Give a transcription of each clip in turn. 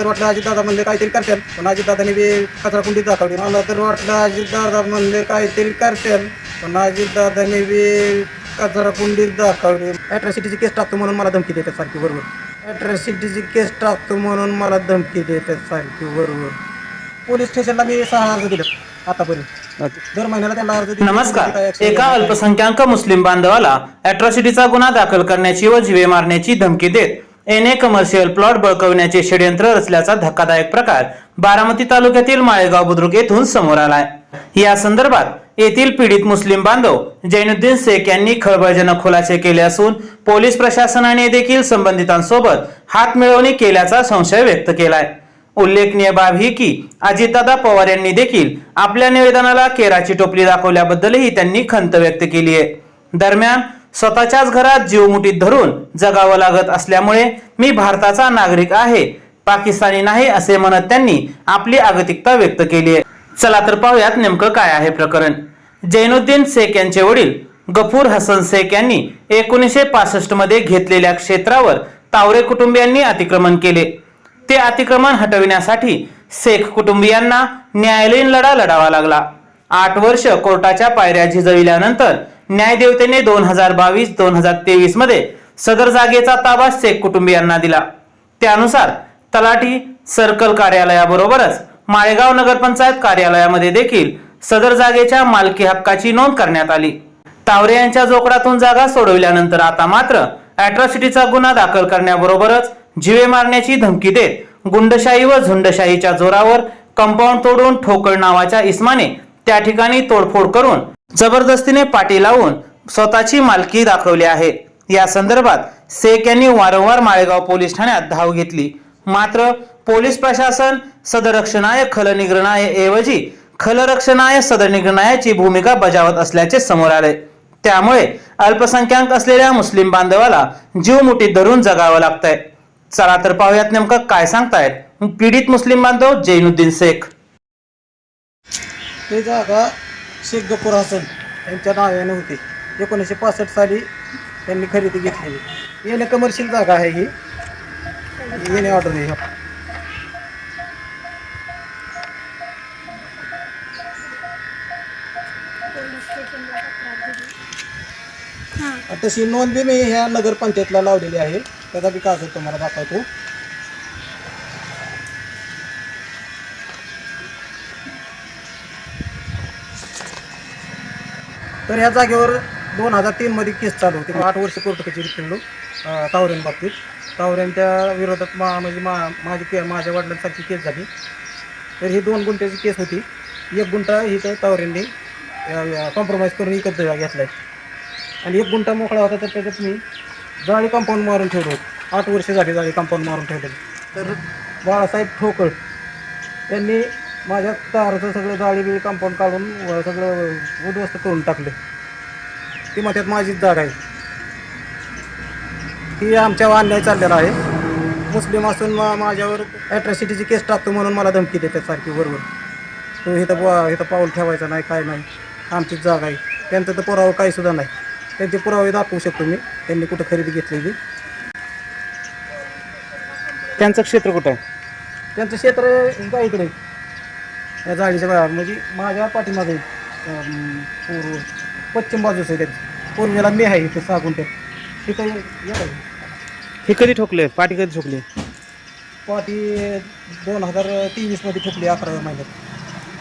तर वाटलं अजितदादा म्हणले काहीतरी करतात पण अजितदादाने बी कचरा कुंडीत दाखवली. मला तर वाटलं अजितदादा म्हणले काहीतरी करतात पण अजितदादाने बी कचरा कुंडीत दाखवली ॲट्रॉसिटीची केस टाकतो म्हणून मला धमकी देतात सारखी बरोबर? ॲट्रॉसिटीची केस टाकतो म्हणून मला धमकी देतात सारखी बरोबर? पोलीस स्टेशनला मी सहा अर्ज दिले आतापर्यंत. दर महिन्याला त्यांना अर्ज नमस्कार. एका. अल्पसंख्याक मुस्लिम बांधवाला अॅट्रॉसिटीचा गुन्हा दाखल करण्याची व जीवे मारण्याची धमकी देत एन ए कमर्शियल प्लॉट बळकवण्याचे षडयंत्र रचल्याचा धक्कादायक प्रकार बारामती तालुक्यातील माळेगाव बुद्रुक येथून समोर आलाय. या संदर्भात येथील पीडित मुस्लिम बांधव जैनुद्दीन शेख यांनी खळबळजनक खुलासे केले असून पोलीस प्रशासनाने देखील संबंधितांसोबत हात मिळवणी केल्याचा संशय व्यक्त केलाय. उल्लेखनीय बाब ही की अजितदादा पवार यांनी देखील आपल्या निवेदनाला केराची टोपली दाखवल्याबद्दलही त्यांनी खंत व्यक्त केली आहे दरम्यान स्वतःच्याच घरात जीव मुठीत धरून जगावं लागत असल्यामुळे मी भारताचा नागरिक आहे. पाकिस्तानी नाही असे म्हणत त्यांनी आपली आगतिकता व्यक्त केली आहे. चला तर पाहूयात नेमकं काय आहे प्रकरण. जैनुद्दीन शेख यांचे वडील गफूर हसन शेख यांनी एकोणीसशे पासष्टमध्ये घेतलेल्या क्षेत्रावर तावरे कुटुंबियांनी अतिक्रमण केले. ते अतिक्रमण हटविण्यासाठी शेख कुटुंबियांना न्यायालयीन लढा लढावा लागला. आठ वर्ष कोर्टाच्या पायऱ्या झिजविल्यानंतर न्यायदेवतेने दोन हजार बावीस दोन हजार तेवीसमध्ये सदर जागेचा ताबा शेख कुटुंबियांना दिला. त्यानुसार तलाठी सर्कल कार्यालयाबरोबरच माळेगाव नगरपंचायत कार्यालयामध्ये देखील सदर जागेच्या मालकी हक्काची नोंद करण्यात आली. तावरे यांच्या जोकडातून जागा सोडविल्यानंतर आता मात्र अॅट्रॉसिटीचा गुन्हा दाखल करण्याबरोबरच जीवे मारण्याची धमकी देत गुंडशाही व झुंडशाहीच्या जोरावर कंपाऊंड तोडून ठोकळ नावाच्या इस्माने त्या ठिकाणी तोडफोड करून जबरदस्तीने पाठी लावून स्वतःची मालकी दाखवली आहे. या संदर्भात शेख यांनी वारंवार माळेगाव पोलीस ठाण्यात धाव घेतली. मात्र पोलीस प्रशासन सदरक्षणाय खलनिग्रणाय ऐवजी खलरक्षणाय सदनिग्रणायाची भूमिका बजावत असल्याचे समोर आले. त्यामुळे अल्पसंख्याक असलेल्या मुस्लिम बांधवाला जीव मुठीत धरून जगावं लागतंय. चला तर पाहूयात नेमकं काय सांगतायत पीडित मुस्लिम बांधव जैनुद्दीन शेख. ते जागा शेख गफूर हसन यांच्या नावाने होती. एकोणीसशे पासष्ट साली त्यांनी खरेदी घेतलेली. येणे कमर्शियल जागा आहे ही. येणे ऑर्डर आहे. तशी नोंद बी मी ह्या नगरपंचायतला लावलेली आहे. त्याचा बी कागद तुम्हाला दाखवतो. तर ह्या जागेवर दोन हजार तीनमध्ये केस चालू होती. आठ वर्ष कोर्ट कचेरी फिरलो अं, तावऱ्यां बाबतीत. तावऱ्यांच्या विरोधात मा म्हणजे मा माझी के माझ्या वडिलांसारखी केस झाली. तर ही दोन गुंठ्याची केस होती. एक गुंठा ही तर तावऱ्यांनी कॉम्प्रोमाइज करून विकत घेतला आहे आणि एक गुंठा मोकळा होता तर त्याच्यात मी जाळी कंपाऊंड मारून ठेवलो आठ वर्ष झाली जाळी कंपाऊंड मारून ठेवलेली. तर बाळासाहेब ठोकळ त्यांनी माझ्या दाराचं सगळं जाळी बिळी कंपाऊंड काढून व सगळं उद्ध्वस्त करून टाकलं. ती म्हणतात माझीच जागा आहे. ही आमच्यावर अन्याय चाललेला आहे. मुस्लिम असून मा माझ्यावर ॲट्रॉसिटीची केस टाकतो म्हणून मला धमकी देतात सारखी बरोबर तो इथं बुवा इथं पाऊल ठेवायचं नाही काय नाही. आमचीच जागा आहे. त्यांचं तर पुरावा काही सुद्धा नाही. त्यांचे पुरावे दाखवू शकतो मी. त्यांनी कुठं खरेदी घेतलेली. त्यांचं क्षेत्र कुठं आहे? त्यांचं क्षेत्र काय इकडे. या जाळीच्या बाहेर म्हणजे माझ्या पाठीमागे पूर्व पश्चिम बाजूच आहे त्यांची. पूर्वेला मी आहे इथे सहा गुंठे तिथं. हे कधी ठोकले? पाठी कधी ठोकली? पाटी दोन हजार तेवीसमध्ये ठोकली अकराव्या महिन्यात.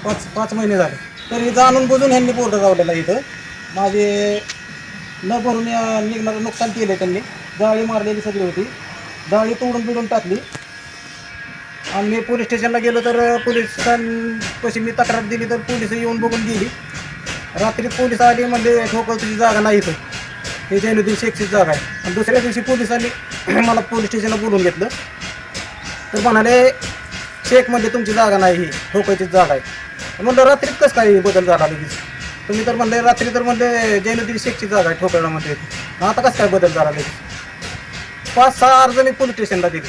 पाच पाच महिने झाले. तर हे जाणून बुजून ह्यांनी बोर्ड लावलेला इथं. माझे न भरून या- निघणारं नुकसान केलं त्यांनी. जाळी मारलेली सगळी होती. जाळी तोडून बिडून टाकली. आणि मी पोलीस स्टेशनला गेलो तर पोलिसांपाशी मी तक्रार दिली तर पोलीस येऊन बघून गेली. रात्री पोलीस आली म्हणजे ठोकळ तुझी जागा नाही इथं. हे जैनुद्दीन शेखची जागा आहे. आणि दुसऱ्या दिवशी पोलिसांनी मला पोलीस स्टेशनला बोलून घेतलं. तर म्हणाले शेख म्हणजे तुमची जागा नाही ही ठोकायचीच जागा आहे. म्हणलं रात्रीत कसं काय बदल झाला लगेच? तुम्ही तर म्हणले रात्री तर म्हणले जैनुद्दीन शेखची जागा आहे ठोकळामध्ये आता कसं काय बदल झाला लगेच? पाच सहा अर्ज मी पोलीस स्टेशनला दिली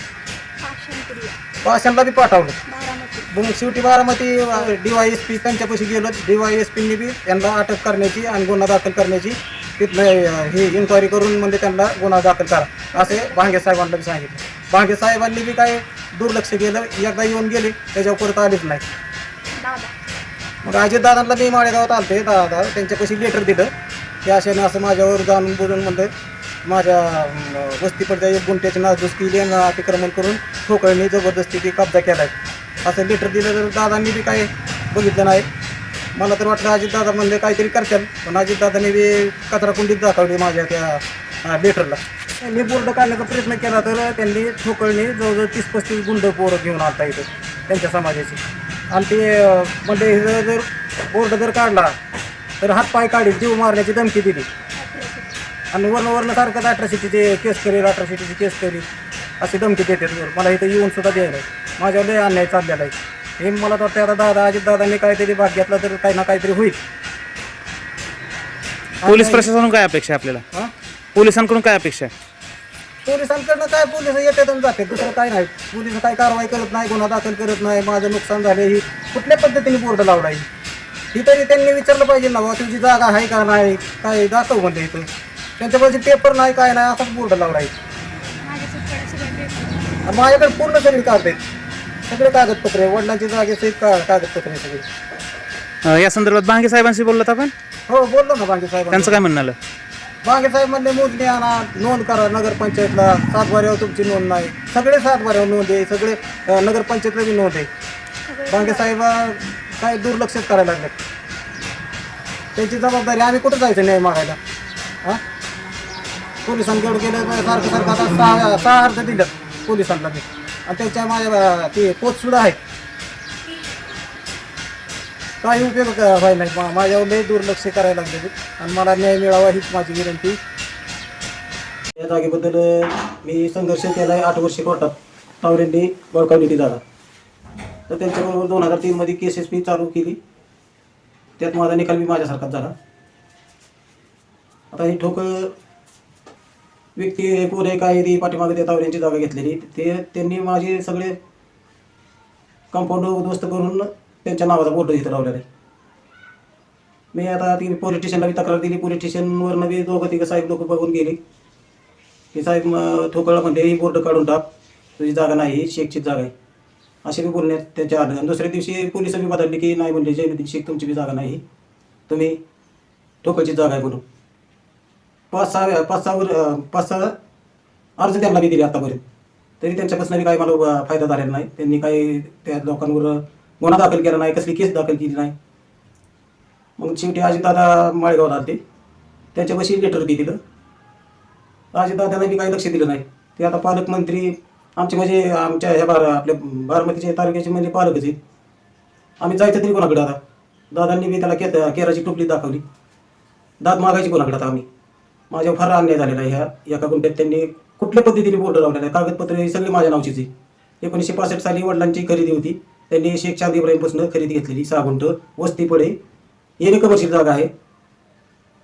पाचशेला बी पाठवलं. मग शेवटी Baramati D Y S P त्यांच्यापाशी गेलो. डी वाय एस पीनी बी त्यांना अटक करण्याची आणि गुन्हा दाखल करण्याची तिथलं हे इन्क्वायरी करून म्हणजे त्यांना गुन्हा दाखल करा. असे भांगे साहेबांना बी सांगितलं. भांगे साहेबांनी बी काय दुर्लक्ष केलं एकदा येऊन गेले त्याच्यावर परत आलेच नाही. मग अजितदादांना मी माळेगावात आलते दादा. त्यांच्यापाशी लेटर दिलं. की अशाने असं माझ्यावर जाणून बोलून म्हणलं माझ्या अं, वस्तीपडच्या एक गुंट्याची नासधूस केली आणि अतिक्रमण करून ठोकळणी जबरदस्ती ती कब्जा केला आहे असं लेटर दिलं तर दादांनी बी काय बघितलं नाही. मला तर वाटलं अजितदादा म्हणले काहीतरी करतात पण अजितदादांनी बी कचरा कुंडीत दाखवली माझ्या त्या लेटरला त्यांनी बोर्ड काढण्याचा प्रयत्न केला तर त्यांनी ठोकळणी जवळजवळ तीस पस्तीस गुंड पोरं घेऊन आता इथं त्यांच्या समाजाची. आणि ते म्हणजे जर बोर्ड जर काढला तर हातपाय काढील जीव मारण्याची धमकी दिली. आणि वर्ण वर्ण सारखंच अठराशेची केस करेल अठराशेची केस करेल अशी धमकी देतात वर. मला इथं येऊन सुद्धा द्यायला माझ्यावर लय अन्याय चाललेला आहे. हे मला तर वाटतं आता दादा अजित दादांनी काहीतरी भाग घेतला तर काही ना काहीतरी होईल. पोलीस प्रशासनाकडून काय अपेक्षा आहे आपल्याला? हां? पोलिसांकडून काय अपेक्षा आहे? पोलिसांकडनं काय पोलीस येतात आणि जातात दुसरं काय नाही. पोलीस काय कारवाई करत नाही गुन्हा दाखल करत नाही माझं नुकसान झाले ही कुठल्या पद्धतीने बोर्ड लावला आहे ही तरी त्यांनी विचारलं पाहिजे ना बाबा तुझी जागा आहे का नाही? काय दाखव म्हणजे इथं. त्यांच्यापाशी पेपर नाही काय नाही असाच बोर्ड सगळे आणि माझ्याकडे पूर्ण सगळी कागद आहेत. सगळे कागदपत्र वडिलांची जागेचे का कागदपत्र आहे सगळे. अं, या संदर्भात बांगे साहेबांशी बोललात आपण? हो बोललो ना बांगे साहेब त्यांचं काय म्हणणं आलं? बांगे साहेब म्हणले मोजणी आणा नोंद करा नगरपंचायतला. सातबाऱ्यावर तुमची नोंद नाही. सगळे सातबाऱ्यावर नोंद आहे. सगळे अं, नगरपंचायतला बी नोंद आहे. बांगे साहेब अं, काय दुर्लक्षच करायला लागले. त्यांची जबाबदारी आम्ही कुठं जायचं न्याय मागायला? हां पोलिसांकडे गेलं तर सारखं सारखं आता सहा सहा अर्ज दिलं पोलिसांना मी आणि त्याच्या माझ्या ते पोचसुद्धा आहे. काही उपयोग व्हायला नाही. मा- माझ्यावर लय दुर्लक्ष करायला लागले आणि मला न्याय मिळावा हीच माझी विनंती. या जागेबद्दल मी संघर्ष केला आहे आठ वर्षे कोर्टात तावरेंनी बळकावली ती जागा. तर त्यांच्याबरोबर दोन हजार तीनमध्ये केस एस पी चालू केली. त्यात माझा निकाल मी माझ्यासारखाच झाला. आता ही ठोक व्यक्ती पोरे काही ती पाठीमागे त्या तावऱ्यांची जागा घेतलेली. ते त्यांनी माझे सगळे कंपाऊंड उद्ध्वस्त करून त्यांच्या नावाचा बोर्ड इथं लावलेला आहे. मी आता ती पोलीस स्टेशनला बी तक्रार दिली. पोलीस स्टेशनवरनं बी दोघं तिघं साहेब लोक बघून गेले. की साहेब मग ठोकळा म्हणते ही बोर्ड काढून टाक. तुझी जागा नाही ही शेखचीच जागा आहे. असे मी बोलण्यात त्याच्या आलं. आणि दुसऱ्या दिवशी पोलीस बी बदलली की नाही म्हणले जयनुद्दीन शेख तुमची बी जागा नाही. तुम्ही ठोकळची जागा आहे म्हणून. पाच सहा पाच सहा वर पाच सहा अर्ज त्यांना मी दिले आतापर्यंत. तरी त्यांच्यापासून बी काही मला फायदा झालेला नाही. त्यांनी काही त्या लोकांवर गुन्हा दाखल केला नाही कसली केस दाखल केली नाही. मग शेवटी अजितदादा माळेगावला आले त्यांच्यापाशी लेटर बी दिलं. अजितदादांना मी काही लक्ष दिलं नाही. ते आता पालकमंत्री आमचे म्हणजे आमच्या ह्या बारा आपल्या बारामतीच्या तालुक्याचे म्हणजे पालकच आहेत. आम्ही जायचं तरी कोणाकडे आता? दादांनी मी त्याला के केराची टोपली दाखवली. दात मागायची कोणाकडे आता आम्ही? माझ्यावर फार अन्याय झालेला आहे ह्या. एका गुंठ्यात त्यांनी कुठल्या पद्धतीने बोर्ड लावलेला आहे कागदपत्र हे सगळे माझ्या नावचीच आहे. एकोणीसशे पासष्ट साली वडिलांची खरेदी होती. त्यांनी शेख चांद इब्राहिमपासून खरेदी घेतलेली सहा गुंठ वस्ती पडे. येणे कमर्शियल जागा आहे.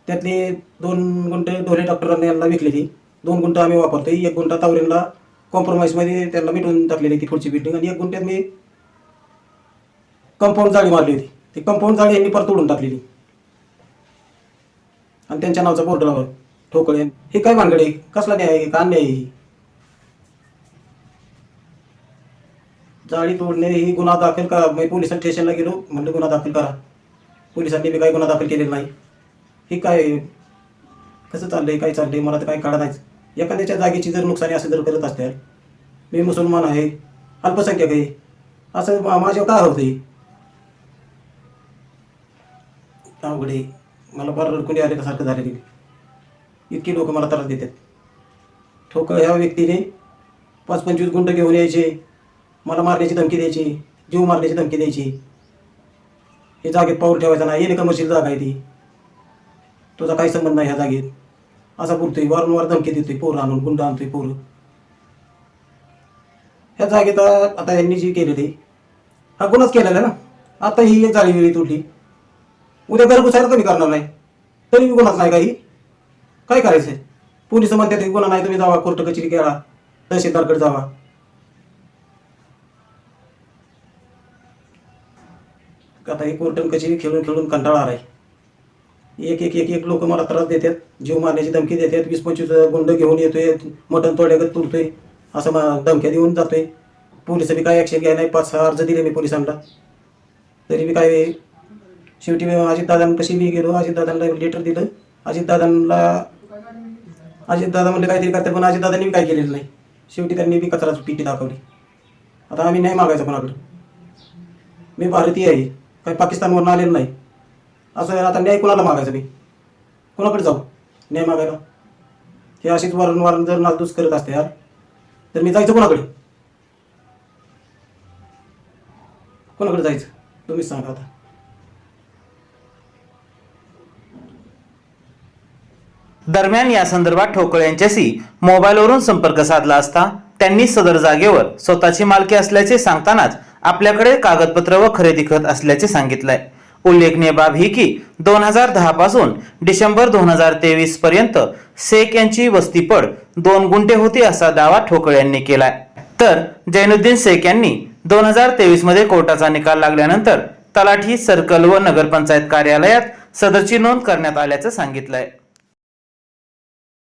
त्यातले दोन गुंठ ढोले डॉक्टरांनी यांना विकलेली. दोन गुंठ आम्ही वापरतो एक गुंठा तावरेंना कॉम्प्रोमाइजमध्ये त्यांना मिटवून टाकलेली ती पुढची बिल्डिंग आणि एक गुंठ्यात मी कंपाऊंड जाळी मारली होती. ती कंपाऊंड जाळी यांनी परत तोडून टाकलेली. आणि त्यांच्या नावाचा बोर्ड लावला. ठोकळे हे काय भानगड? आहे कसला न्याय आहे? का अन्याय आहे ही? जाळी तोडणे ही गुन्हा दाखल करा. मी पोलीस स्टेशनला गेलो म्हणलं गुन्हा दाखल करा. पोलिसांनी बी काही गुन्हा दाखल केलेला नाही. हे काय? कसं चाललंय? काय चाललंय? मला तर काही काढा नाहीच. एखाद्याच्या जागेची जर नुकसानी असं जर करत असतील मी मुसलमान आहे अल्पसंख्याक आहे असं मा- माझ्यावर काय होते अवघडे अवघड आहे. मला फार रडकुंडी सारखं झालेली इतकी लोक मला त्रास देतात. ठोक ह्या व्यक्तीने पाच पंचवीस गुंड घेऊन यायचे. मला मारण्याची धमकी द्यायची जीव मारण्याची धमकी द्यायची. हे जागेत पाऊल ठेवायचा नाही येणे कमर्शियल जागा आहे ती. तुझा काही संबंध नाही ह्या जागेत. असा बोलतोय वारंवार धमकी देतोय पोरं आणून गुंड आणतोय पोरं. ह्या जागेत आता यांनी जी केलेली हा गुन्हाच केलेला ना. आता ही एक जाळी वेळी तुटली उद्या घरगुसायला कमी करणार नाही? तरी गुन्हाच नाही काही काय करायचं पोलीस म्हणतात गुन्हा नाही तुम्ही जावा कोर्ट कचेरी करा तहसीलदारकडे जावा. आता हे कोर्ट कचेरी खेळून खेळून कंटाळा आलाय. एक एक एक एक लोक मला त्रास देतात जीव मारण्याची धमकी देतात वीस पंचवीस गुंड घेऊन येतोय मटण तोड्यागत तुरतोय असं मा- धमक्या देऊन जातोय. पोलीस बी काय ॲक्शन घ्यायला नाही पाच सहा अर्ज दिले मी पोलिसांना. तरी मी काय शेवटी मी अजितदादांपाशी मी गेलो अजितदादांना लेटर दिलं अजितदादांना अजितदादा म्हणले काहीतरी करते पण अजित दादांनी काय केलेलं नाही. शेवटी त्यांनी बी कचरा पिटी दाखवली. आता आम्ही न्याय मागायचं कोणाकडे? मी भारतीय आहे काही पाकिस्तानवरून आलेलं नाही. असं आता न्याय कोणाला मागायचं मी? कोणाकडे जाऊ न्याय मागायला? हे अशीच वारंवार जर नासधूस करत असते यार तर मी जायचं कोणाकडे? कोणाकडे जायचं? तुम्हीच सांगा आता. दरम्यान या संदर्भात ठोकळे यांच्याशी मोबाईलवरून संपर्क साधला असता त्यांनी सदर जागेवर स्वतःची मालकी असल्याचे सांगतानाच आपल्याकडे कागदपत्र व खरेदी खत असल्याचे सांगितलंय. उल्लेखनीय बाब ही की दोन हजार दहा पासून डिसेंबर दोन हजार तेवीस पर्यंत शेख यांची वस्तीपड दोन गुंठे होती असा दावा ठोकळे यांनी केलाय. तर जैनुद्दीन शेख यांनी दोन हजार तेवीसमध्ये कोर्टाचा निकाल लागल्यानंतर तलाठी सर्कल व नगरपंचायत कार्यालयात सदरची नोंद करण्यात आल्याचं सांगितलंय.